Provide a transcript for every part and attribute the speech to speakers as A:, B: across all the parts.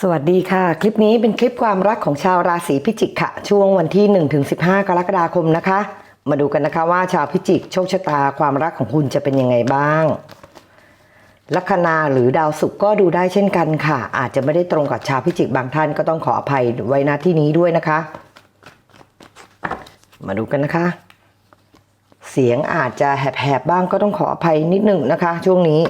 A: สวัสดีค่ะ คลิปนี้เป็นคลิปความรักของชาวราศีพิจิกค่ะ ช่วงวันที่ 1-15 กรกฎาคมนะคะ มาดูกันนะคะว่าชาวพิจิกโชคชะตาความรักของคุณจะเป็นยังไงบ้างลัคนาหรือดาวศุกร์ก็ดูได้เช่นกันค่ะ อาจจะไม่ได้ตรงกับชาวพิจิกบางท่านก็ต้องขออภัยไว้ณที่นี้ด้วยนะคะ มาดูกันนะคะ เสียงอาจจะแหบๆบ้างก็ต้องขออภัยนิดหนึ่งนะคะ ช่วงนี้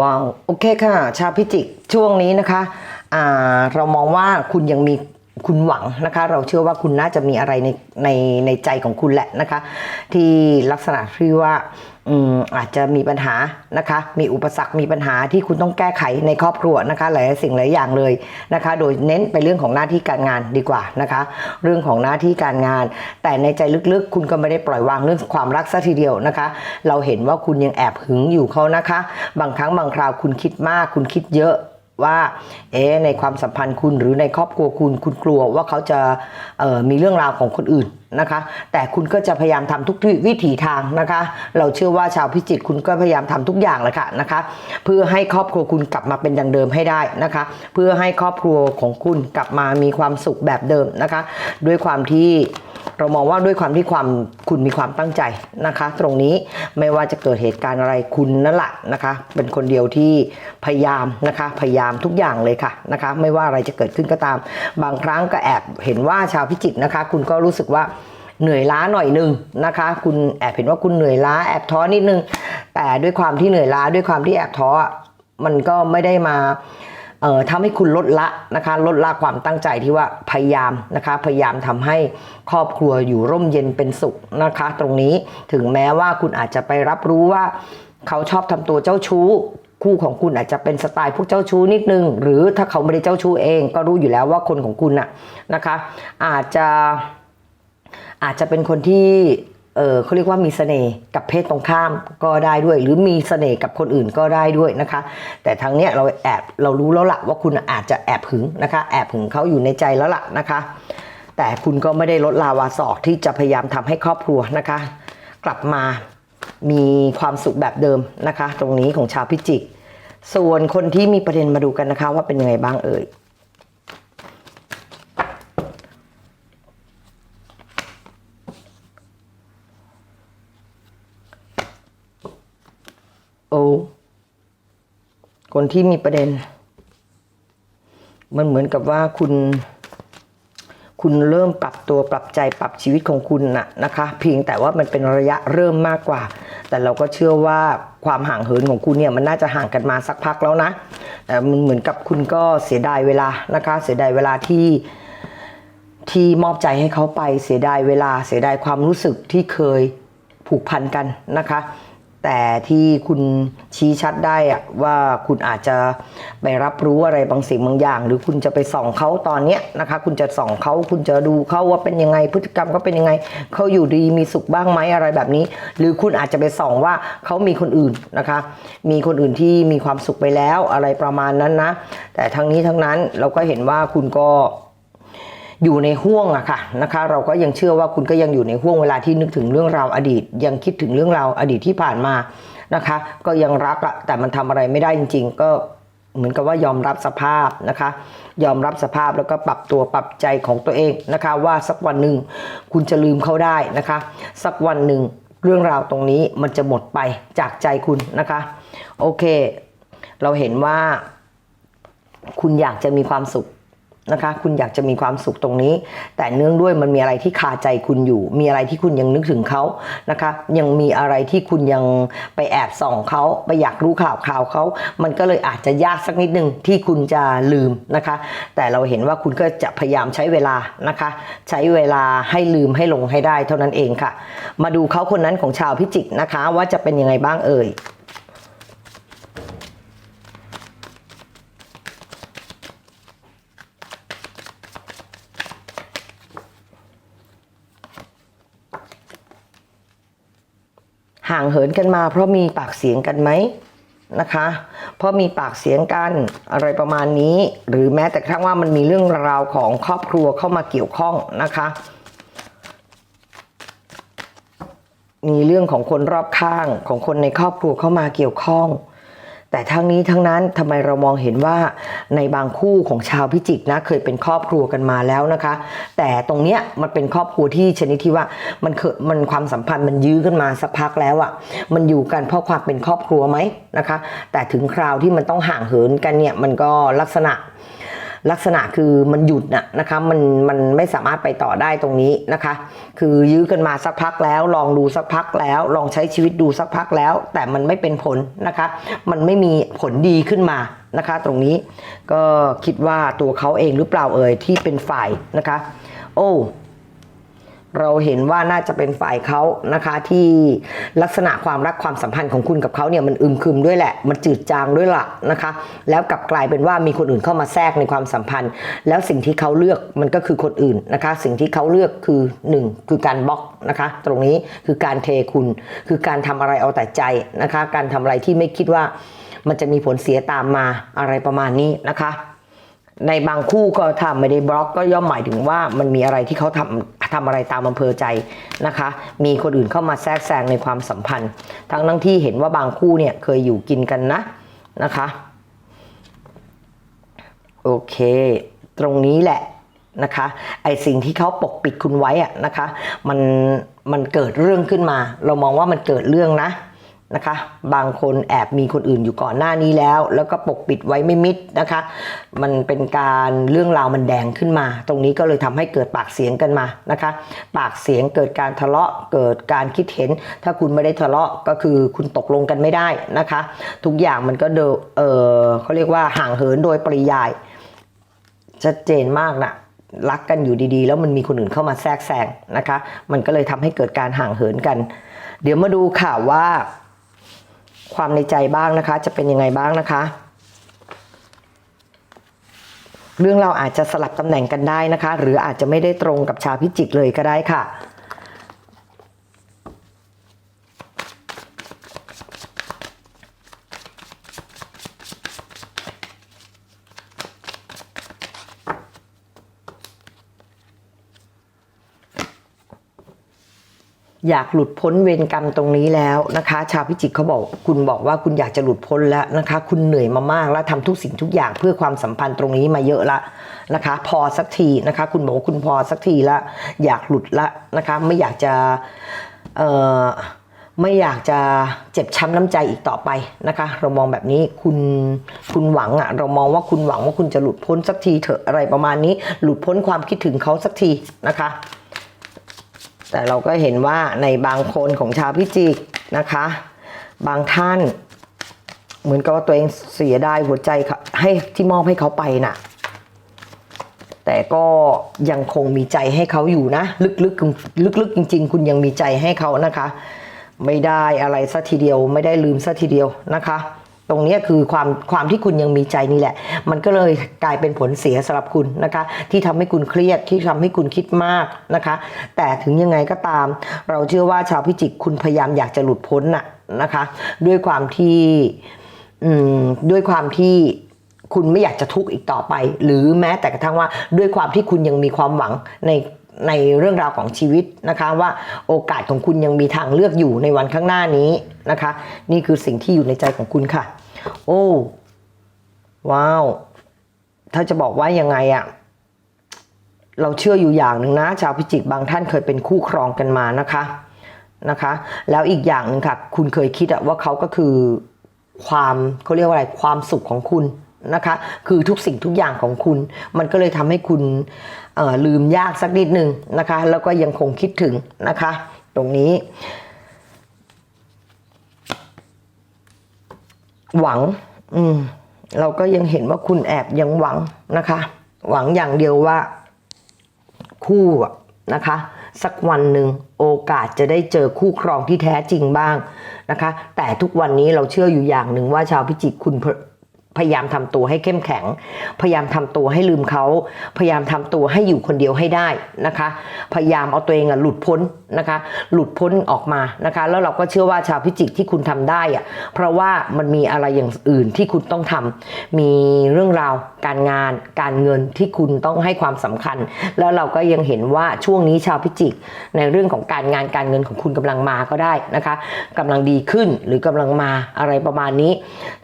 A: ว้าว โอเคค่ะ ชาวพิจิกช่วงนี้นะคะ เรามองว่าคุณยังมี คุณหวังนะคะ เราเชื่อว่าคุณน่าจะมีอะไรในในในใจของคุณแหละนะคะ ที่ลักษณะที่ว่าอืมอาจจะมีปัญหานะคะ มีอุปสรรค มีปัญหาที่คุณต้องแก้ไขในครอบครัวนะคะ หลายสิ่งหลายอย่างเลยนะคะ โดยเน้นไปเรื่องของหน้าที่การงานดีกว่านะคะ เรื่องของหน้าที่การงาน แต่ในใจลึกๆ คุณก็ไม่ได้ปล่อยวางเรื่องความรักซะทีเดียวนะคะ เราเห็นว่าคุณยังแอบหึงอยู่เขานะคะ บางครั้งบางคราวคุณคิดมาก คุณคิดเยอะ ว่าเอ๊ะในความสัมพันธ์คุณหรือในครอบครัวคุณคุณกลัวว่าเขาจะมีเรื่องราวของคนอื่น นะคะ แต่คุณก็จะพยายามทำทุกวิถีทางนะคะ เราเชื่อว่าชาวพิจิตคุณก็พยายามทำทุกอย่างแหละค่ะนะคะ เพื่อให้ครอบครัวคุณกลับมาเป็นดังเดิมให้ได้นะคะ เพื่อให้ครอบครัวของคุณกลับมามีความสุขแบบเดิมนะคะ ด้วยความที่เรามองว่าด้วยความที่ความคุณมีความตั้งใจนะคะ ตรงนี้ไม่ว่าจะเกิดเหตุการณ์อะไรคุณนั่นแหละนะคะ เป็นคนเดียวที่พยายามนะคะ พยายามทุกอย่างเลยค่ะนะคะ ไม่ว่าอะไรจะเกิดขึ้นก็ตาม บางครั้งก็แอบเห็นว่าชาวพิจิกนะคะ คุณก็รู้สึกว่า เหนื่อยล้าหน่อยหนึงนะคะ คุณแอบเห็นว่าคุณเหนื่อยล้าแอบท้อนิดนึง แต่ด้วยความที่เหนื่อยล้าด้วยความที่แอบท้อมันก็ไม่ได้มาเอ่อทำให้คุณลดละนะคะลดละความตั้งใจที่ว่าพยายามนะคะพยายามทำให้ครอบครัวอยู่ร่มเย็นเป็นสุขนะคะ ตรงนี้ถึงแม้ว่าคุณอาจจะไปรับรู้ว่า เขาชอบทำตัวเจ้าชู้ คู่ของคุณอาจจะเป็นสไตล์พวกเจ้าชู้นิดนึง หรือถ้าเขาไม่ได้เจ้าชู้เอง ก็รู้อยู่แล้วว่าคนของคุณน่ะนะคะ อาจจะ อาจจะเป็นคนที่เออเขาเรียกว่ามีเสน่ห์กับเพศตรงข้ามก็ได้ด้วย หรือมีเสน่ห์กับคนอื่นก็ได้ด้วยนะคะ แต่ทางเนี้ยเราแอบเรารู้แล้วล่ะว่าคุณอาจจะแอบหึงนะคะ แอบหึงเขาอยู่ในใจแล้วล่ะนะคะ แต่คุณก็ไม่ได้ลดลาวาศอกที่จะพยายามทำให้ครอบครัวนะคะ กลับมามีความสุขแบบเดิมนะคะ ตรงนี้ของชาวพิจิก ส่วนคนที่มีประเด็นมาดูกันนะคะว่าเป็นยังไงบ้างเอ่ย โอ้ คนที่มีประเด็น มันเหมือนกับว่าคุณ คุณเริ่มปรับตัวปรับใจปรับชีวิตของคุณนะนะคะ เพียงแต่ว่ามันเป็นระยะเริ่มมากกว่า แต่เราก็เชื่อว่าความห่างเหินของคุณเนี่ยมันน่าจะห่างกันมาสักพักแล้วนะแต่มันเหมือนกับคุณก็เสียดายเวลานะคะ เสียดายเวลาที่ที่มอบใจให้เขาไปเสียดายเวลาเสียดายความรู้สึกที่เคยผูกพันกันนะคะ แต่ที่คุณชี้ชัดได้อะว่าคุณอาจจะไปรับรู้อะไรบางสิ่งบางอย่าง หรือคุณจะไปส่องเขาตอนเนี้ยนะคะ คุณจะส่องเขาคุณจะดูเขาว่าเป็นยังไงพฤติกรรมเขาเป็นยังไงเขาอยู่ดีมีสุขบ้างไหมอะไรแบบนี้ หรือคุณอาจจะไปส่องว่าเขามีคนอื่นนะคะ มีคนอื่นที่มีความสุขไปแล้วอะไรประมาณนั้นนะ แต่ทั้งนี้ทั้งนั้นเราก็เห็นว่าคุณก็ อยู่ในห่วงอะค่ะนะคะ เราก็ยังเชื่อว่าคุณก็ยังอยู่ในห่วงเวลาที่นึกถึงเรื่องราวอดีต ยังคิดถึงเรื่องราวอดีตที่ผ่านมานะคะ ก็ยังรักอะแต่มันทำอะไรไม่ได้จริง ๆ ก็เหมือนกับว่ายอมรับสภาพนะคะ ยอมรับสภาพแล้วก็ปรับตัวปรับใจของตัวเองนะคะ ว่าสักวันหนึ่งคุณจะลืมเขาได้นะคะ สักวันหนึ่งเรื่องราวตรงนี้มันจะหมดไปจากใจคุณนะคะ โอเค เราเห็นว่า คุณอยากจะมีความสุข นะคะ คุณอยากจะมีความสุขตรงนี้ แต่เนื่องด้วยมันมีอะไรที่คาใจคุณอยู่ มีอะไรที่คุณยังนึกถึงเขานะคะ ยังมีอะไรที่คุณยังไปแอบส่องเขาไปอยากรู้ข่าวข่าวเขา มันก็เลยอาจจะยากสักนิดนึงที่คุณจะลืมนะคะ แต่เราเห็นว่าคุณก็จะพยายามใช้เวลานะคะ ใช้เวลาให้ลืมให้ลงให้ได้เท่านั้นเองค่ะ มาดูเขาคนนั้นของชาวพิจิกนะคะ ว่าจะเป็นยังไงบ้างเอ่ย ห่างเหินกันมา เพราะมีปากเสียงกันไหมนะคะ เพราะมีปากเสียงกันอะไรประมาณนี้ หรือแม้แต่ครั้งว่ามันมีเรื่องราวของครอบครัวเข้ามาเกี่ยวข้องนะคะ มีเรื่องของคนรอบข้างของคนในครอบครัวเข้ามาเกี่ยวข้อง แต่ทั้งนี้ทั้งนั้นทำไมเรามองเห็นว่าในบางคู่ของชาวพิจิกนะเคยเป็นครอบครัวกันมาแล้วนะคะ แต่ตรงเนี้ยมันเป็นครอบครัวที่ชนิดที่ว่ามันเคยมันความสัมพันธ์มันยื้อกันมาสักพักแล้วอะ่ะมันอยู่กันเพราะความเป็นครอบครัวไหมนะคะ แต่ถึงคราวที่มันต้องห่างเหินกันเนี่ยมันก็ลักษณะ ลักษณะคือมันหยุดนะนะคะมันมันไม่สามารถไปต่อได้ตรงนี้นะคะ คือยื้อกันมาสักพักแล้ว ลองดูสักพักแล้ว ลองใช้ชีวิตดูสักพักแล้ว แต่มันไม่เป็นผลนะคะ มันไม่มีผลดีขึ้นมานะคะ ตรงนี้ก็คิดว่าตัวเขาเองหรือเปล่าเอ่ยที่เป็นฝ่ายนะคะ โอ้ เราเห็นว่าน่าจะเป็นฝ่ายเขานะคะที่ลักษณะความรักความสัมพันธ์ของคุณกับเขาเนี่ยมันอึมครึมด้วยแหละ มันจืดจางด้วยล่ะนะคะ แล้วกลับกลายเป็นว่ามีคนอื่นเข้ามาแทรกในความสัมพันธ์ แล้วสิ่งที่เขาเลือกมันก็คือคนอื่นนะคะ สิ่งที่เขาเลือกคือหนึ่งคือการบล็อกนะคะ ตรงนี้คือการเทคุณ คือการทำอะไรเอาแต่ใจนะคะ การทำอะไรที่ไม่คิดว่ามันจะมีผลเสียตามมาอะไรประมาณนี้นะคะในบางคู่ก็ถ้าไม่ได้บล็อกก็ย่อมหมายถึงว่ามันมีอะไรที่เขาทำ ทำอะไรตามอำเภอใจนะคะ มีคนอื่นเข้ามาแทรกแซงในความสัมพันธ์ ทั้งทั้งที่เห็นว่าบางคู่เนี่ยเคยอยู่กินกันนะนะคะโอเค ตรงนี้แหละนะคะไอสิ่งที่เขาปกปิดคุณไว้อะนะคะมันมันเกิดเรื่องขึ้นมา เรามองว่ามันเกิดเรื่องนะ นะคะ บางคนแอบมีคนอื่นอยู่ก่อนหน้านี้แล้ว แล้วก็ปกปิดไว้ไม่มิดนะคะ มันเป็นการเรื่องราวมันแดงขึ้นมา ตรงนี้ก็เลยทำให้เกิดปากเสียงกันมานะคะ ปากเสียงเกิดการทะเลาะเกิดการคิดเห็น ถ้าคุณไม่ได้ทะเลาะก็คือคุณตกลงกันไม่ได้นะคะ ทุกอย่างมันก็เดอเออเขาเรียกว่าห่างเหินโดยปริยายชัดเจนมากนะรักกันอยู่ดีๆ แล้วมันมีคนอื่นเข้ามาแทรกแซงนะคะ มันก็เลยทำให้เกิดการห่างเหินกัน เดี๋ยวมาดูข่าวว่า ความในใจบ้างนะคะ จะเป็นยังไงบ้างนะคะ เรื่องเราอาจจะสลับตำแหน่งกันได้นะคะ หรืออาจจะไม่ได้ตรงกับชาวพิจิกเลยก็ได้ค่ะ อยากหลุดพ้นเวรกรรมตรงนี้แล้วนะคะ ชาวพิจิกเขาบอกคุณบอกว่าคุณอยากจะหลุดพ้นแล้วนะคะ คุณเหนื่อยมามากแล้วทำทุกสิ่งทุกอย่างเพื่อความสัมพันธ์ตรงนี้มาเยอะละนะคะ พอสักทีนะคะ คุณบอกว่าคุณพอสักทีละ อยากหลุดละนะคะ ไม่อยากจะเอ่อไม่อยากจะเจ็บช้ำน้ำใจอีกต่อไปนะคะ เรามองแบบนี้คุณคุณหวังอะเรามองว่าคุณหวังว่าคุณจะหลุดพ้นสักทีเถอะอะไรประมาณนี้ หลุดพ้นความคิดถึงเขาสักทีนะคะ แต่เราก็เห็นว่าในบางคนของชาวพิจิกนะคะ บางท่าน เหมือนกับว่าตัวเองเสียดายหัวใจเขาให้ที่มอบให้เขาไปน่ะ แต่ก็ยังคงมีใจให้เขาอยู่นะ ลึกๆลึกๆจริง ๆ คุณยังมีใจให้เขานะคะ ไม่ได้อะไรซะทีเดียวไม่ได้ลืมซะทีเดียวนะคะ ตรงนี้คือความความที่คุณยังมีใจนี่แหละ มันก็เลยกลายเป็นผลเสียสำหรับคุณนะคะ ที่ทำให้คุณเครียดที่ทำให้คุณคิดมากนะคะ แต่ถึงยังไงก็ตาม เราเชื่อว่าชาวพิจิกคุณพยายามอยากจะหลุดพ้นน่ะนะคะ ด้วยความที่ด้วยความที่คุณไม่อยากจะทุกข์อีกต่อไป หรือแม้แต่กระทั่งว่าด้วยความที่คุณยังมีความหวังใน ในเรื่องราวของชีวิตนะคะว่าโอกาสของคุณยังมีทางเลือกอยู่ในวันข้างหน้านี้นะคะ นี่คือสิ่งที่อยู่ในใจของคุณค่ะ โอ้ว้าวถ้าจะบอกว่ายังไงอะเราเชื่ออยู่อย่างหนึ่งนะชาวพิจิกบางท่านเคยเป็นคู่ครองกันมานะคะนะคะ แล้วอีกอย่างหนึ่งค่ะ คุณเคยคิดว่าเขาก็คือความเขาเรียกว่าอะไรความสุขของคุณ นะคะ คือทุกสิ่งทุกอย่างของคุณ มันก็เลยทำให้คุณลืมยากสักนิดหนึ่งนะคะ แล้วก็ยังคงคิดถึงนะคะ ตรงนี้ หวัง อืม เราก็ยังเห็นว่าคุณแอบยังหวังนะคะ หวังอย่างเดียวว่า คู่นะคะ สักวันหนึ่งโอกาสจะได้เจอคู่ครองที่แท้จริงบ้างนะคะ แต่ทุกวันนี้เราเชื่ออยู่อย่างหนึ่งว่าชาวพิจิกคุณ พยายามทำตัวให้เข้มแข็ง พยายามทำตัวให้ลืมเขา พยายามทำตัวให้อยู่คนเดียวให้ได้นะคะ พยายามเอาตัวเองอะหลุดพ้นนะคะ หลุดพ้นออกมานะคะ แล้วเราก็เชื่อว่าชาวพิจิกที่คุณทำได้อะเพราะว่ามันมีอะไรอย่างอื่นที่คุณต้องทำมีเรื่องราว การงาน การเงินที่คุณต้องให้ความสำคัญ แล้วเราก็ยังเห็นว่าช่วงนี้ชาวพิจิก ในเรื่องของการงานการเงินของคุณกำลังมาก็ได้นะคะกำลังดีขึ้นหรือกำลังมาอะไรประมาณนี้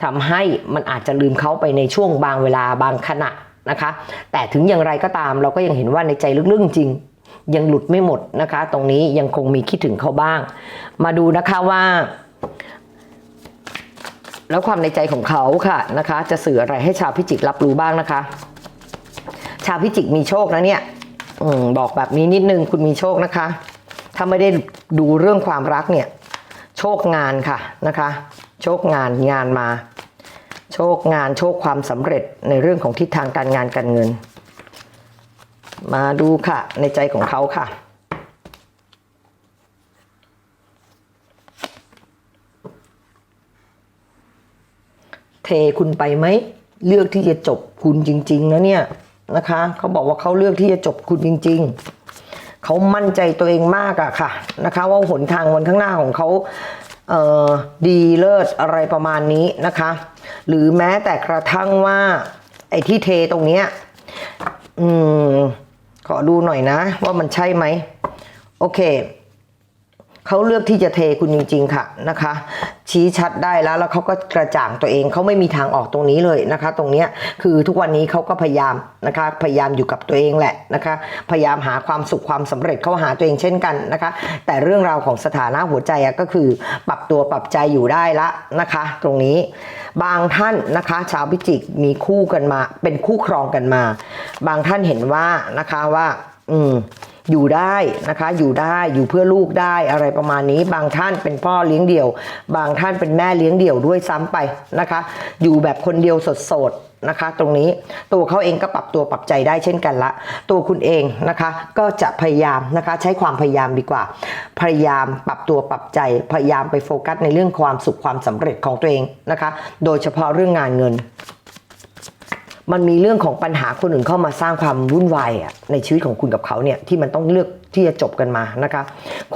A: ทำให้มันอาจจะลืมเขาไปในช่วงบางเวลาบางขณะนะคะ แต่ถึงอย่างไรก็ตามเราก็ยังเห็นว่าในใจลึกๆจริงยังหลุดไม่หมดนะคะ ตรงนี้ยังคงมีคิดถึงเขาบ้าง มาดูนะคะว่า แล้วความในใจของเขาค่ะนะคะ จะสื่ออะไรให้ชาวพิจิกรับรู้บ้างนะคะ ชาวพิจิกมีโชคนะเนี่ยอบอกแบบนี้นิดนึงคุณมีโชคนะคะ ถ้าไม่ได้ดูเรื่องความรักเนี่ย โชคงานค่ะนะคะ โชคงานงานมา โชคงานโชคความสำเร็จในเรื่องของทิศทางการงานการเงิน มาดูค่ะในใจของเขาค่ะ ทคุณไปไหมเลือกที่จะจบคุณจริง ๆ นะเนี่ยนะคะเขาบอกว่าเขาเลือกที่จะจบคุณจริง ๆเขามั่นใจตัวเองมากอะค่ะนะคะ ว่าหนทางวันข้างหน้าของเขาเอ่อดีเลิศอะไรประมาณนี้นะคะ หรือแม้แต่กระทั่งว่าไอ้ที่เทตรงเนี้ยอืมขอดูหน่อยนะ ว่ามันใช่ไหมโอเคเขาเลือกที่จะเทคุณจริง ๆ ค่ะนะคะ ชี้ชัดได้แล้ว แล้วเขาก็กระจ่างตัวเองเขาไม่มีทางออกตรงนี้เลยนะคะ ตรงเนี้ยคือทุกวันนี้เขาก็พยายามนะคะพยายามอยู่กับตัวเองแหละนะคะ พยายามหาความสุขความสำเร็จเขาหาตัวเองเช่นกันนะคะ แต่เรื่องราวของสถานะหัวใจอะก็คือปรับตัวปรับใจอยู่ได้ละนะคะ ตรงนี้บางท่านนะคะ ชาวพิจิกมีคู่กันมา เป็นคู่ครองกันมา บางท่านเห็นว่านะคะว่า อืม อยู่ได้นะคะ อยู่ได้อยู่เพื่อลูกได้อะไรประมาณนี้ บางท่านเป็นพ่อเลี้ยงเดี่ยว บางท่านเป็นแม่เลี้ยงเดี่ยวด้วยซ้ำไปนะคะ อยู่แบบคนเดียวสดๆนะคะ ตรงนี้ตัวเขาเองก็ปรับตัวปรับใจได้เช่นกันละ ตัวคุณเองนะคะก็จะพยายามนะคะใช้ความพยายามดีกว่า พยายามปรับตัวปรับใจพยายามไปโฟกัสในเรื่องความสุขความสำเร็จของตัวเองนะคะ โดยเฉพาะเรื่องงานเงิน มันมีเรื่องของปัญหาคนอื่นเข้ามาสร้างความวุ่นวายในชีวิตของคุณกับเขาเนี่ยที่มันต้องเลือกที่จะจบกันมานะคะ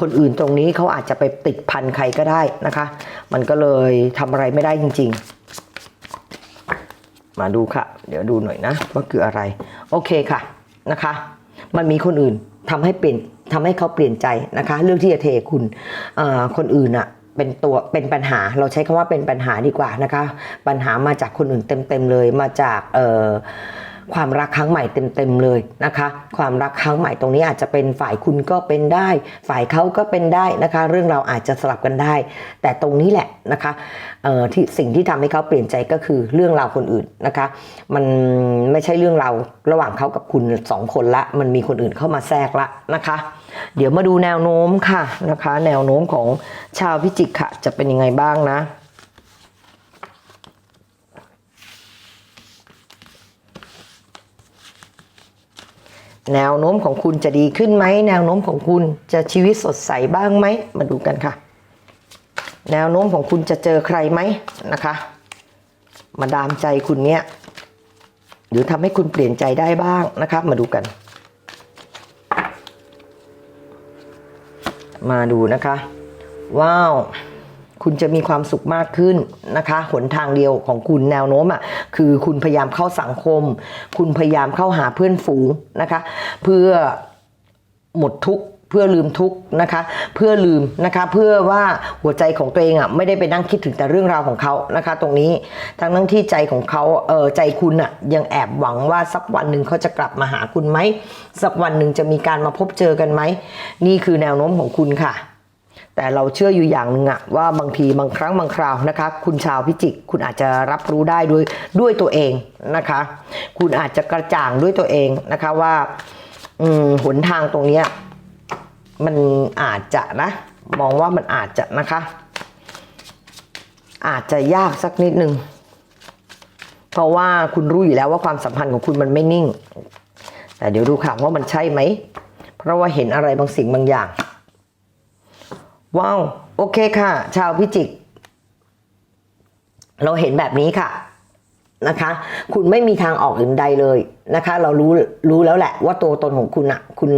A: คนอื่นตรงนี้เขาอาจจะไปติดพันใครก็ได้นะคะ มันก็เลยทำอะไรไม่ได้จริง ๆ มาดูค่ะ เดี๋ยวดูหน่อยนะว่าคืออะไร โอเคค่ะนะคะ มันมีคนอื่นทำให้เปลี่ยนทำให้เขาเปลี่ยนใจนะคะ เรื่องที่จะเทคุณคนอื่นอะ เป็นตัวเป็นปัญหาเราใช้คำว่าเป็นปัญหาดีกว่านะคะ ปัญหามาจากคนอื่นเต็มๆเลยมาจากเอ่อ ความรักครั้งใหม่เต็มๆเลยนะคะ ความรักครั้งใหม่ตรงนี้อาจจะเป็นฝ่ายคุณก็เป็นได้ ฝ่ายเขาก็เป็นได้นะคะ เรื่องเราอาจจะสลับกันได้ แต่ตรงนี้แหละนะคะเอ่อที่สิ่งที่ทำให้เขาเปลี่ยนใจก็คือเรื่องราวคนอื่นนะคะ มันไม่ใช่เรื่องเราระหว่างเขากับคุณสองคนละ มันมีคนอื่นเข้ามาแทรกละนะคะ เดี๋ยวมาดูแนวโน้มค่ะนะคะ แนวโน้มของชาวพิจิกค่ะ จะเป็นยังไงบ้างนะ แนวโน้มของคุณจะดีขึ้นไหมแนวโน้มของคุณจะชีวิตสดใสบ้างไหมมาดูกันค่ะ แนวโน้มของคุณจะเจอใครไหมนะคะ มาดามใจคุณเนี่ยหรือทำให้คุณเปลี่ยนใจได้บ้างนะคะมาดูกัน มาดูนะคะ ว้าว คุณจะมีความสุขมากขึ้นนะคะหนทางเดียวของคุณแนวโน้มอะคือคุณพยายามเข้าสังคม คุณพยายามเข้าหาเพื่อนฝูงนะคะ เพื่อหมดทุกข์เพื่อลืมทุกข์นะคะ เพื่อลืมนะคะเพื่อว่าหัวใจของตัวเองอะไม่ได้ไปนั่งคิดถึงแต่เรื่องราวของเขานะคะ ตรงนี้ทั้งทั้งที่ใจของเขาเออใจคุณอะยังแอบหวังว่าสักวันหนึ่งเขาจะกลับมาหาคุณไหมสักวันหนึ่งจะมีการมาพบเจอกันไหมนี่คือแนวโน้มของคุณค่ะ แต่เราเชื่ออยู่อย่างหนึ่งอะว่าบางทีบางครั้งบางคราวนะคะ คุณชาวพิจิกคุณอาจจะรับรู้ได้ด้วยด้วยตัวเองนะคะ คุณอาจจะกระจ่างด้วยตัวเองนะคะว่าอหนทางตรงเนี้ยมันอาจจะนะ มองว่ามันอาจจะนะคะ อาจจะยากสักนิดนึงเพราะว่าคุณรู้อยู่แล้วว่าความสัมพันธ์ของคุณมันไม่นิ่ง แต่เดี๋ยวดูค่ะว่ามันใช่ไหม เพราะว่าเห็นอะไรบางสิ่งบางอย่าง ว้าวโอเคค่ะ ชาวพิจิก เราเห็นแบบนี้ค่ะนะคะ คุณไม่มีทางออกอื่นใดเลย นะคะ เรารู้รู้แล้วแหละว่าตัวตนของคุณอะคุณ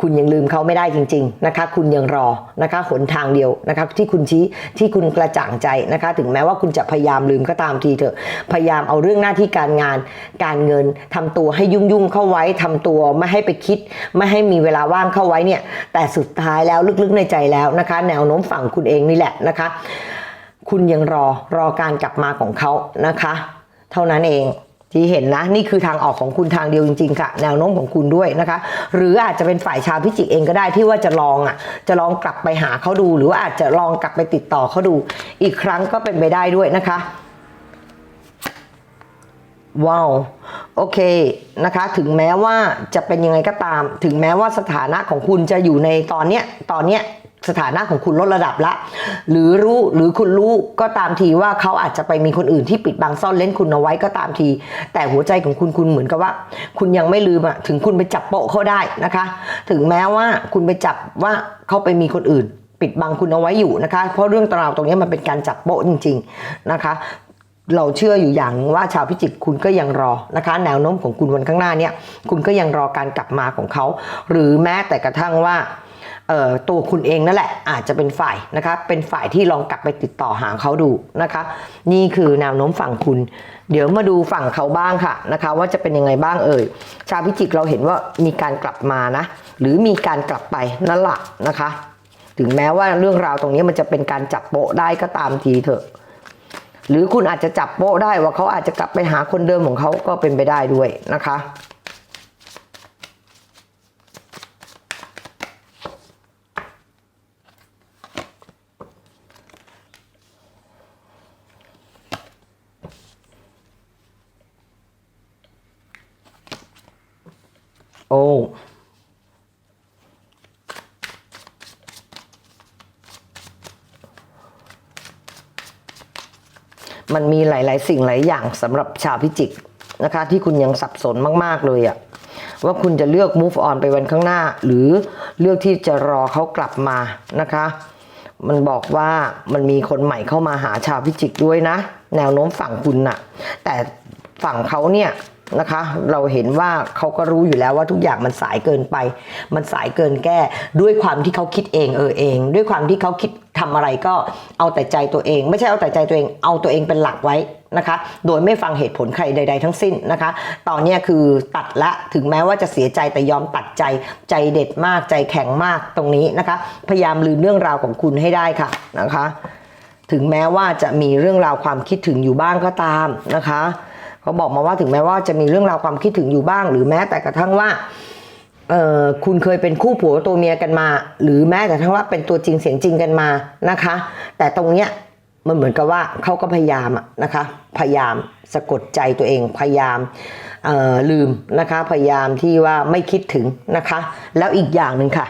A: คุณยังลืมเขาไม่ได้จริง ๆนะคะ คุณยังรอนะคะหนทางเดียวนะคะ ที่คุณชี้ที่คุณกระจ่างใจนะคะ ถึงแม้ว่าคุณจะพยายามลืมก็ตามทีเถอะพยายามเอาเรื่องหน้าที่การงาน การเงินทำตัวให้ยุ่งยุ่งๆเข้าไว้ทำตัวไม่ให้ไปคิด ไม่ให้มีเวลาว่างเข้าไว้เนี่ย แต่สุดท้ายแล้วลึกๆในใจแล้วนะคะ แนวโน้มฝั่งคุณเองนี่แหละนะคะ คุณยังรอรอการกลับมาของเขานะคะ เท่านั้นเอง ที่เห็นนะนี่คือทางออกของคุณทางเดียวจริงๆค่ะ แนวโน้มของคุณด้วยนะคะ หรืออาจจะเป็นฝ่ายชาวพิจิกเองก็ได้ที่ว่าจะลองอะจะลองกลับไปหาเขาดู หรือว่าอาจจะลองกลับไปติดต่อเขาดู อีกครั้งก็เป็นไปได้ด้วยนะคะว้าวโอเคนะคะ ถึงแม้ว่าจะเป็นยังไงก็ตาม ถึงแม้ว่าสถานะของคุณจะอยู่ในตอนเนี้ยตอนเนี้ย สถานะของคุณลดระดับละ หรือรู้หรือคุณรู้ก็ตามทีว่าเขาอาจจะไปมีคนอื่นที่ปิดบังซ่อนเล่นคุณเอาไว้ก็ตามที แต่หัวใจของคุณคุณเหมือนกับว่า คุณยังไม่ลืมอะถึงคุณไปจับโปะเขาได้นะคะ ถึงแม้ว่าคุณไปจับว่าเขาไปมีคนอื่น ปิดบังคุณเอาไว้อยู่นะคะ เพราะเรื่องราวตรงนี้มันเป็นการจับโปะจริง ๆนะคะเราเชื่ออยู่อย่างว่าชาวพิจิกคุณก็ยังรอนะคะ แนวโน้มของคุณวันข้างหน้าเนี่ย คุณก็ยังรอการกลับมาของเขา หรือแม้แต่กระทั่งว่า ตัวคุณเองนั่นแหละอาจจะเป็นฝ่ายนะคะเป็นฝ่ายที่ลองกลับไปติดต่อหาเขาดูนะคะ นี่คือแนวโน้มฝั่งคุณ เดี๋ยวมาดูฝั่งเขาบ้างค่ะนะคะว่าจะเป็นยังไงบ้างเอ่ยชาวพิจิกเราเห็นว่ามีการกลับมานะหรือมีการกลับไปนั่นแหละนะคะ ถึงแม้ว่าเรื่องราวตรงนี้มันจะเป็นการจับโปะได้ก็ตามทีเถอะ หรือคุณอาจจะจับโปะได้ว่าเขาอาจจะกลับไปหาคนเดิมของเขาก็เป็นไปได้ด้วยนะคะ โอมันมีหลาย ๆ สิ่งหลายอย่างสำหรับชาวพิจิกนะคะ ที่คุณยังสับสนมาก ๆ เลยอะว่าคุณจะเลือก move on ไปวันข้างหน้า หรือเลือกที่จะรอเขากลับมานะคะ มันบอกว่ามันมีคนใหม่เข้ามาหาชาวพิจิกด้วยนะ แนวโน้มฝั่งคุณน่ะ แต่ฝั่งเขาเนี่ย นะคะ เราเห็นว่าเขาก็รู้อยู่แล้วว่าทุกอย่างมันสายเกินไป มันสายเกินแก้ ด้วยความที่เขาคิดเองเออเอง ด้วยความที่เขาคิดทำอะไรก็เอาแต่ใจตัวเอง ไม่ใช่เอาแต่ใจตัวเอง เอาตัวเองเป็นหลักไว้นะคะ โดยไม่ฟังเหตุผลใครใด ๆ ทั้งสิ้นนะคะ ตอนนี้คือตัดละถึงแม้ว่าจะเสียใจแต่ยอมตัดใจใจเด็ดมากใจแข็งมากตรงนี้นะคะ พยายามลืมเรื่องราวของคุณให้ได้ค่ะนะคะ ถึงแม้ว่าจะมีเรื่องราวความคิดถึงอยู่บ้างก็ตามนะคะ เขาบอกมาว่าถึงแม้ว่าจะมีเรื่องราวความคิดถึงอยู่บ้าง หรือแม้แต่กระทั่งว่าคุณเคยเป็นคู่ผัวตัวเมียกันมา หรือแม้แต่ทั้งว่าเป็นตัวจริงเสียงจริงกันมานะคะ แต่ตรงเนี้ยมันเหมือนกับว่าเขาก็พยายามนะคะพยายามสะกดใจตัวเองพยายามลืมนะคะพยายามที่ว่าไม่คิดถึงนะคะ แล้วอีกอย่างหนึ่งค่ะ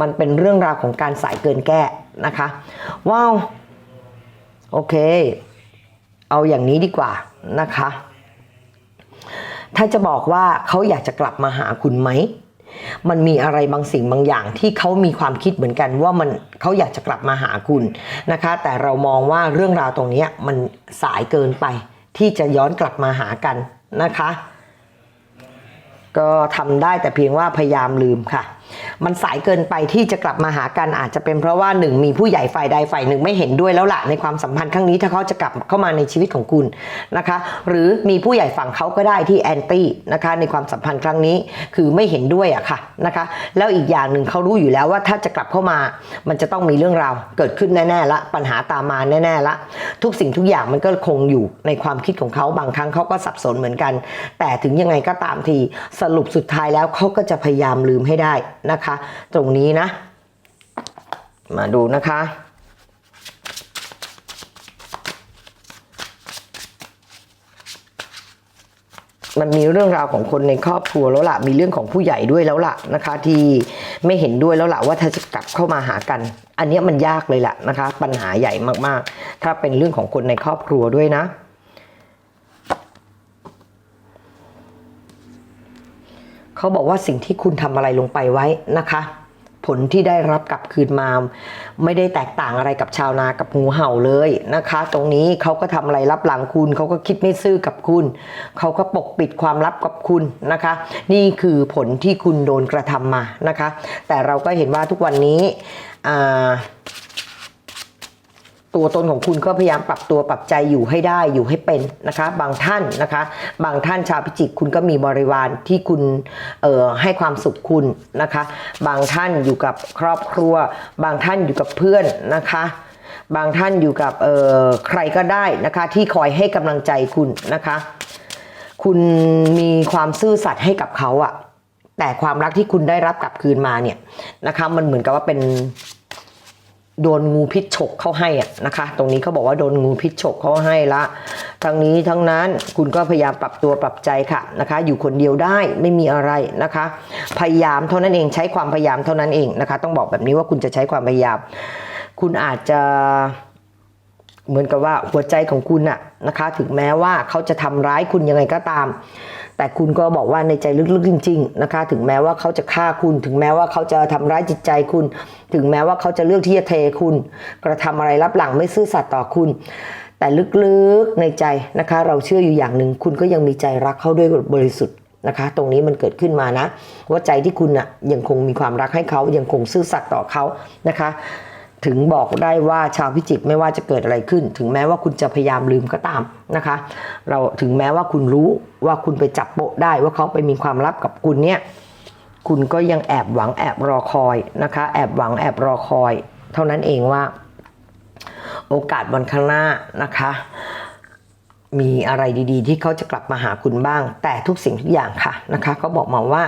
A: มันเป็นเรื่องราวของการสายเกินแก้นะคะว้าวโอเค เอาอย่างนี้ดีกว่านะคะ ถ้าจะบอกว่าเขาอยากจะกลับมาหาคุณไหม มันมีอะไรบางสิ่งบางอย่างที่เขามีความคิดเหมือนกันว่ามันเขาอยากจะกลับมาหาคุณนะคะ แต่เรามองว่าเรื่องราวตรงนี้มันสายเกินไป ที่จะย้อนกลับมาหากันนะคะ ก็ทำได้แต่เพียงว่าพยายามลืมค่ะ มันสายเกินไปที่จะกลับมาหากันอาจจะเป็นเพราะว่าหนึ่งมีผู้ใหญ่ฝ่ายใดฝ่ายหนึ่งไม่เห็นด้วยแล้วล่ะในความสัมพันธ์ครั้งนี้ถ้าเขาจะกลับเข้ามาในชีวิตของคุณนะคะ หรือมีผู้ใหญ่ฝั่งเขาก็ได้ที่แอนตี้นะคะในความสัมพันธ์ครั้งนี้คือไม่เห็นด้วยอะค่ะนะคะแล้วอีกอย่างหนึ่งเขารู้อยู่แล้วว่าถ้าจะกลับเข้ามา มันจะต้องมีเรื่องราวเกิดขึ้นแน่ๆละปัญหาตามมาแน่ๆละทุกสิ่งทุกอย่างมันก็คงอยู่ในความคิดของเขาบางครั้งเขาก็สับสนเหมือนกัน แต่ถึงยังไงก็ตามทีสรุปสุดท้ายแล้วเขาก็จะพยายามลืมให้ได้นะคะ ตรงนี้นะ มาดูนะคะมันมีเรื่องราวของคนในครอบครัวแล้วล่ะ มีเรื่องของผู้ใหญ่ด้วยแล้วล่ะนะคะ ที่ไม่เห็นด้วยแล้วล่ะว่าถ้าจะกลับเข้ามาหากัน อันนี้มันยากเลยล่ะนะคะ ปัญหาใหญ่มากๆ ถ้าเป็นเรื่องของคนในครอบครัวด้วยนะ เขาบอกว่าสิ่งที่คุณทำอะไรลงไปไว้นะคะ ผลที่ได้รับกลับคืนมา ไม่ได้แตกต่างอะไรกับชาวนากับงูเห่าเลยนะคะ ตรงนี้เขาก็ทำอะไรรับหลังคุณเขาก็คิดไม่ซื่อกับคุณเขาก็ปกปิดความลับกับคุณนะคะ นี่คือผลที่คุณโดนกระทำมานะคะ แต่เราก็เห็นว่าทุกวันนี้อ่า ตัวตนของคุณก็พยายามปรับตัวปรับใจอยู่ให้ได้อยู่ให้เป็นนะคะ บางท่านนะคะ บางท่านชาวพิจิกคุณก็มีบริวารที่คุณเอ่อให้ความสุขคุณนะคะ บางท่านอยู่กับครอบครัว บางท่านอยู่กับเพื่อนนะคะ บางท่านอยู่กับเอ่อใครก็ได้นะคะ ที่คอยให้กำลังใจคุณนะคะ คุณมีความซื่อสัตย์ให้กับเขาอะแต่ความรักที่คุณได้รับกลับคืนมาเนี่ยนะคะ มันเหมือนกับว่าเป็น โดนงูพิษฉกเข้าให้อะนะคะ ตรงนี้เขาบอกว่าโดนงูพิษฉกเข้าให้ละทั้งนี้ทั้งนั้นคุณก็พยายามปรับตัวปรับใจค่ะนะคะ อยู่คนเดียวได้ไม่มีอะไรนะคะ พยายามเท่านั้นเองใช้ความพยายามเท่านั้นเองนะคะ ต้องบอกแบบนี้ว่าคุณจะใช้ความพยายาม คุณอาจจะเหมือนกับว่าหัวใจของคุณน่ะนะคะ ถึงแม้ว่าเขาจะทำร้ายคุณยังไงก็ตาม แต่คุณก็บอกว่าในใจลึกๆจริง ๆ นะคะ ถึงแม้ว่าเขาจะฆ่าคุณ ถึงแม้ว่าเขาจะทำร้ายจิตใจคุณ ถึงแม้ว่าเขาจะเลือกที่จะเทคุณ กระทำอะไรรับหลังไม่ซื่อสัตย์ต่อคุณ แต่ลึกๆในใจนะคะ เราเชื่ออยู่อย่างหนึ่งคุณก็ยังมีใจรักเขาด้วยบริสุทธิ์นะคะ ตรงนี้มันเกิดขึ้นมานะ ว่าใจที่คุณน่ะยังคงมีความรักให้เขายังคงซื่อสัตย์ต่อเขานะคะ ถึงบอกได้ว่าชาวพิจิกไม่ว่าจะเกิดอะไรขึ้น ถึงแม้ว่าคุณจะพยายามลืมก็ตามนะคะ เราถึงแม้ว่าคุณรู้ว่าคุณไปจับโปะได้ว่าเขาไปมีความลับกับคุณเนี่ยคุณก็ยังแอบหวังแอบรอคอยนะคะ แอบหวังแอบรอคอย เท่านั้นเองว่า โอกาสวันข้างหน้านะคะ มีอะไรดีๆ ที่เขาจะกลับมาหาคุณบ้าง แต่ทุกสิ่งทุกอย่างค่ะนะคะเขาบอกมาว่า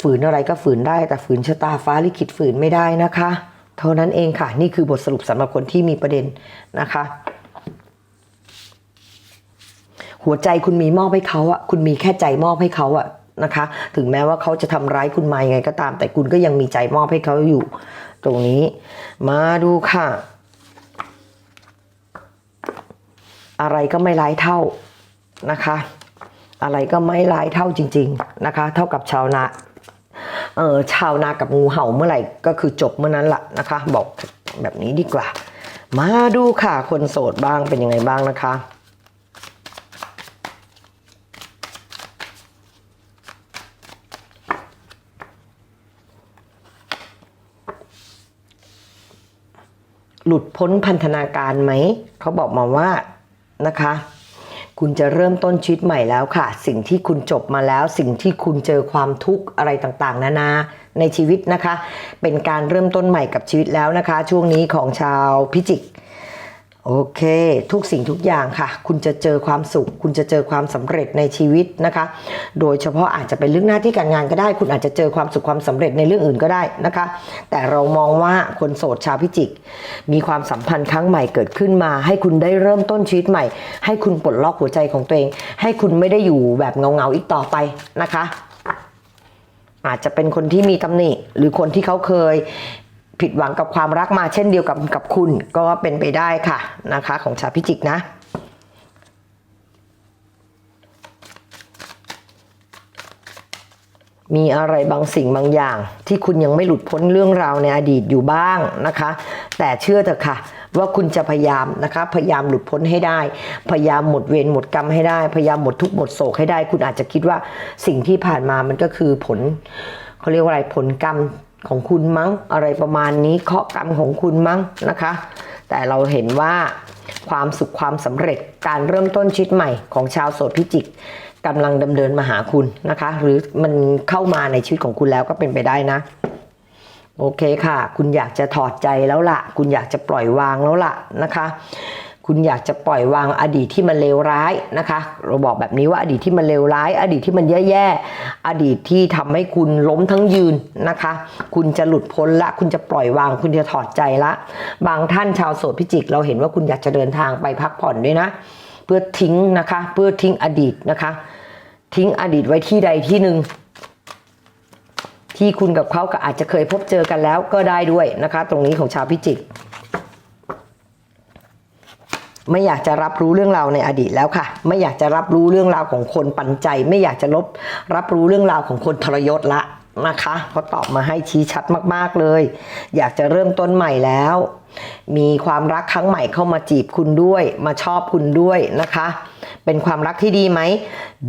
A: ฝืนอะไรก็ฝืนได้แต่ฝืนชะตาฟ้าลิขิตฝืนไม่ได้นะคะ เท่านั้นเองค่ะ นี่คือบทสรุปสำหรับคนที่มีประเด็นนะคะ หัวใจคุณมีมอบให้เขาอะคุณมีแค่ใจมอบให้เขาอะนะคะ ถึงแม้ว่าเขาจะทำร้ายคุณมายังไงก็ตาม แต่คุณก็ยังมีใจมอบให้เขาอยู่ ตรงนี้ มาดูค่ะ อะไรก็ไม่ร้ายเท่านะคะ อะไรก็ไม่ร้ายเท่าจริง ๆนะคะ เท่ากับชาวนา เออชาวนากับงูเห่าเมื่อไหร่ก็คือจบเมื่อนั้นละนะคะ บอกแบบนี้ดีกว่า มาดูค่ะคนโสดบ้างเป็นยังไงบ้างนะคะหลุดพ้นพันธนาการไหม เขาบอกมาว่านะคะ คุณจะเริ่มต้นชีวิตใหม่แล้วค่ะ สิ่งที่คุณจบมาแล้ว สิ่งที่คุณเจอความทุกข์อะไรต่างๆ นานาในชีวิตนะคะ เป็นการเริ่มต้นใหม่กับชีวิตแล้วนะคะ ช่วงนี้ของชาวพิจิก โอเค ทุกสิ่งทุกอย่างค่ะ คุณจะเจอความสุข คุณจะเจอความสำเร็จในชีวิตนะคะ โดยเฉพาะอาจจะเป็นเรื่องหน้าที่การงานก็ได้ คุณอาจจะเจอความสุขความสำเร็จในเรื่องอื่นก็ได้นะคะ แต่เรามองว่าคนโสดชาวพิจิก มีความสัมพันธ์ครั้งใหม่เกิดขึ้นมา ให้คุณได้เริ่มต้นชีวิตใหม่ ให้คุณปลดล็อกหัวใจของตัวเอง ให้คุณไม่ได้อยู่แบบเงาๆอีกต่อไปนะคะอาจจะเป็นคนที่มีตำหนิ หรือคนที่เขาเคย ผิดหวังกับความรักมาเช่นเดียวกับกับคุณก็เป็นไปได้ค่ะนะคะของชาวพิจิกนะมีอะไรบางสิ่งบางอย่าง ที่คุณยังไม่หลุดพ้นเรื่องราวในอดีตอยู่บ้างนะคะ แต่เชื่อเถอะค่ะ ว่าคุณจะพยายามนะคะ พยายามหลุดพ้นให้ได้ พยายามหมดเวรหมดกรรมให้ได้ พยายามหมดทุกข์หมดโศกให้ได้ คุณอาจจะคิดว่าสิ่งที่ผ่านมามันก็คือผลเขาเรียกว่าอะไรผลกรรม ของคุณมั้ง อะไรประมาณนี้เคาะกรรมของคุณมั้งนะคะ แต่เราเห็นว่าความสุขความสำเร็จการเริ่มต้นชีวิตใหม่ของชาวโสดพิจิกกำลังดำเนินมาหาคุณนะคะ หรือมันเข้ามาในชีวิตของคุณแล้วก็เป็นไปได้นะ โอเคค่ะ คุณอยากจะถอดใจแล้วล่ะ คุณอยากจะปล่อยวางแล้วล่ะนะคะ คุณอยากจะปล่อยวางอดีตที่มันเลวร้ายนะคะ เราบอกแบบนี้ว่าอดีตที่มันเลวร้าย อดีตที่มันแย่ๆ อดีตที่ทำให้คุณล้มทั้งยืนนะคะ คุณจะหลุดพ้นละ คุณจะปล่อยวาง คุณจะถอดใจละ บางท่านชาวโสดพิจิก เราเห็นว่าคุณอยากจะเดินทางไปพักผ่อนด้วยนะ เพื่อทิ้งนะคะ เพื่อทิ้งอดีตนะคะ ทิ้งอดีตไว้ที่ใดที่หนึ่งที่คุณกับเขาก็อาจจะเคยพบเจอกันแล้วก็ได้ด้วยนะคะ ตรงนี้ของชาวพิจิก ไม่อยากจะรับรู้เรื่องราวในอดีตแล้วค่ะ ไม่อยากจะรับรู้เรื่องราวของคนปันใจ ไม่อยากจะลบรับรู้เรื่องราวของคนทรยศละนะคะเขาตอบมาให้ชี้ชัดมาก ๆ เลย อยากจะเริ่มต้นใหม่แล้ว มีความรักครั้งใหม่เข้ามาจีบคุณด้วย มาชอบคุณด้วยนะคะ เป็นความรักที่ดีไหม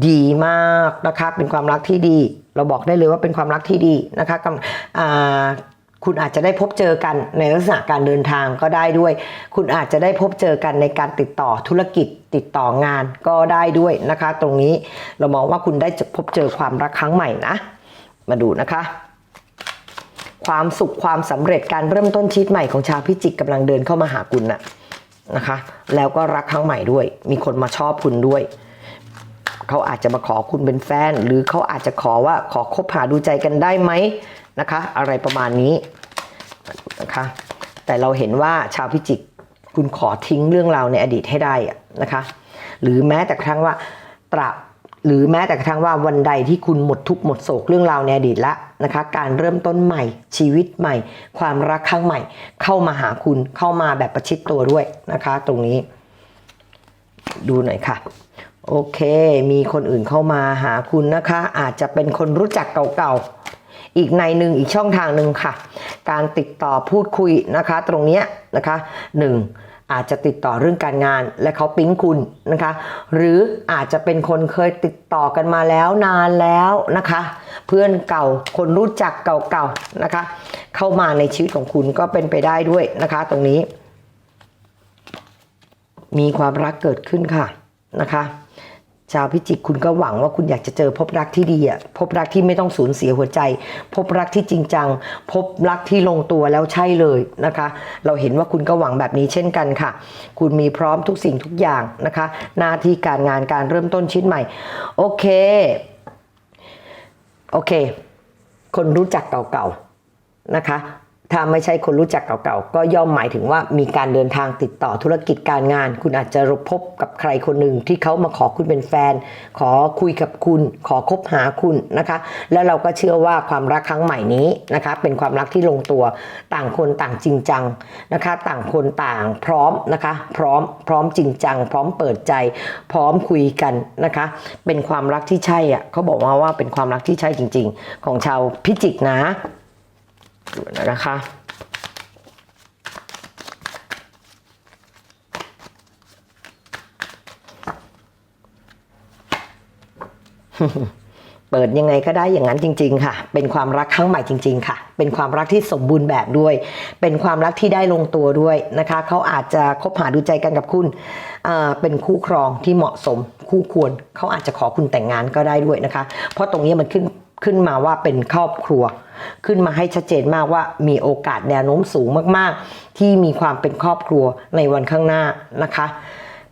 A: ดีมากนะคะ เป็นความรักที่ดี เราบอกได้เลยว่าเป็นความรักที่ดีนะคะกำอ่า คุณอาจจะได้พบเจอกันในลักษณะการเดินทางก็ได้ด้วย คุณอาจจะได้พบเจอกันในการติดต่อธุรกิจติดต่องานก็ได้ด้วยนะคะ ตรงนี้เรามองว่าคุณได้จะพบเจอความรักครั้งใหม่นะ มาดูนะคะ ความสุขความสำเร็จการเริ่มต้นชีวิตใหม่ของชาวพิจิกกำลังเดินเข้ามาหาคุณน่ะนะคะ แล้วก็รักครั้งใหม่ด้วย มีคนมาชอบคุณด้วยเขาอาจจะมาขอคุณเป็นแฟน หรือเขาอาจจะขอว่าขอคบหาดูใจกันได้ไหมนะคะ อะไรประมาณนี้ นะคะ แต่เราเห็นว่าชาวพิจิกคุณขอทิ้งเรื่องราวในอดีตให้ได้อะนะคะ หรือแม้แต่กระทั่งว่าตราบหรือแม้แต่กระทั่งว่าวันใดที่คุณหมดทุกข์หมดโศกเรื่องราวในอดีตละนะคะ การเริ่มต้นใหม่ ชีวิตใหม่ ความรักครั้งใหม่ เข้ามาหาคุณเข้ามาแบบประชิดตัวด้วยนะคะ ตรงนี้ ดูหน่อยค่ะ โอเค มีคนอื่นเข้ามาหาคุณนะคะ อาจจะเป็นคนรู้จักเก่าๆ อีกในหนึ่งอีกช่องทางหนึ่งค่ะ การติดต่อพูดคุยนะคะ ตรงนี้นะคะหนึ่งอาจจะติดต่อเรื่องการงานและเขาปิ๊งคุณนะคะ หรืออาจจะเป็นคนเคยติดต่อกันมาแล้วนานแล้วนะคะ เพื่อนเก่าคนรู้จักเก่าๆนะคะ เข้ามาในชีวิตของคุณก็เป็นไปได้ด้วยนะคะ ตรงนี้ มีความรักเกิดขึ้นค่ะนะคะ ชาวพิจิกคุณก็หวังว่าคุณอยากจะเจอพบรักที่ดีอะพบรักที่ไม่ต้องสูญเสียหัวใจ พบรักที่จริงจัง พบรักที่ลงตัวแล้วใช่เลยนะคะ เราเห็นว่าคุณก็หวังแบบนี้เช่นกันค่ะ คุณมีพร้อมทุกสิ่งทุกอย่างนะคะ หน้าที่การงานการเริ่มต้นชีวิตใหม่ โอเค โอเค คนรู้จักเก่าๆนะคะ ถ้าไม่ใช่คนรู้จักเก่าๆ ก็ย่อมหมายถึงว่ามีการเดินทางติดต่อธุรกิจการงาน คุณอาจจะรบพบกับใครคนหนึ่งที่เขามาขอคุณเป็นแฟน ขอคุยกับคุณ ขอคบหาคุณนะคะ แล้วเราก็เชื่อว่าความรักครั้งใหม่นี้นะคะ เป็นความรักที่ลงตัวต่างคนต่างจริงจังนะคะ ต่างคนต่างพร้อมนะคะ พร้อมพร้อมจริงจัง พร้อมเปิดใจ พร้อมคุยกันนะคะ เป็นความรักที่ใช่อะเขาบอกมาว่าเป็นความรักที่ใช่จริง ๆ ของชาวพิจิกนะ ดูนะคะเปิดยังไงก็ได้อย่างนั้นจริง ๆ ค่ะ เป็นความรักครั้งใหม่จริง ๆ ค่ะ เป็นความรักที่สมบูรณ์แบบด้วย เป็นความรักที่ได้ลงตัวด้วยนะคะ เขาอาจจะคบหาดูใจกันกับคุณเป็นคู่ครองที่เหมาะสมคู่ควร เขาอาจจะขอคุณแต่งงานก็ได้ด้วยนะคะ เพราะตรงนี้มันขึ้น ขึ้นมาว่าเป็นครอบครัว ขึ้นมาให้ชัดเจนมากว่ามีโอกาสแนวโน้มสูงมากๆ ที่มีความเป็นครอบครัวในวันข้างหน้านะคะ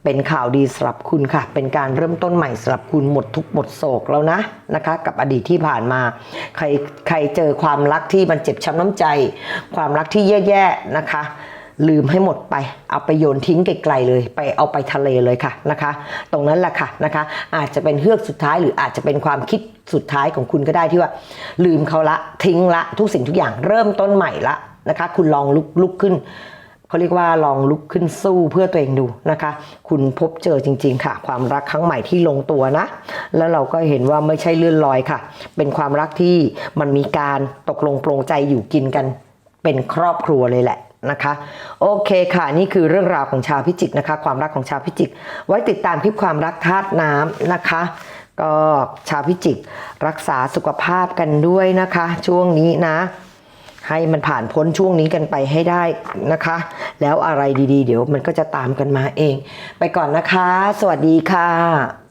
A: เป็นข่าวดีสำหรับคุณค่ะ เป็นการเริ่มต้นใหม่สำหรับคุณหมดทุกหมดโศกแล้วนะนะคะ กับอดีตที่ผ่านมา ใครใครเจอความรักที่มันเจ็บช้ำน้ำใจ ความรักที่แย่ๆนะคะ ลืมให้หมดไป เอาไปโยนทิ้งไกลๆเลย ไปเอาไปทะเลเลยค่ะนะคะ ตรงนั้นแหละค่ะนะคะ อาจจะเป็นเฮือกสุดท้ายหรืออาจจะเป็นความคิดสุดท้ายของคุณก็ได้ที่ว่า ลืมเขาละทิ้งละทุกสิ่งทุกอย่างเริ่มต้นใหม่ละนะคะ คุณลองลุกลุกขึ้นเขาเรียกว่าลองลุกขึ้นสู้เพื่อตัวเองดูนะคะ คุณพบเจอจริง ๆ ค่ะ ความรักครั้งใหม่ที่ลงตัวนะ แล้วเราก็เห็นว่าไม่ใช่เลื่อนลอยค่ะ เป็นความรักที่มันมีการตกลงปรงใจอยู่กินกัน เป็นครอบครัวเลยแหละ นะคะโอเคค่ะนี่คือเรื่องราวของชาวพิจิกนะคะ ความรักของชาวพิจิก ไว้ติดตามคลิปความรักธาตุน้ำนะคะ ก็ชาวพิจิกรักษาสุขภาพกันด้วยนะคะ ช่วงนี้นะ ให้มันผ่านพ้นช่วงนี้กันไปให้ได้นะคะ แล้วอะไรดีๆ เดี๋ยวมันก็จะตามกันมาเอง ไปก่อนนะคะ สวัสดีค่ะ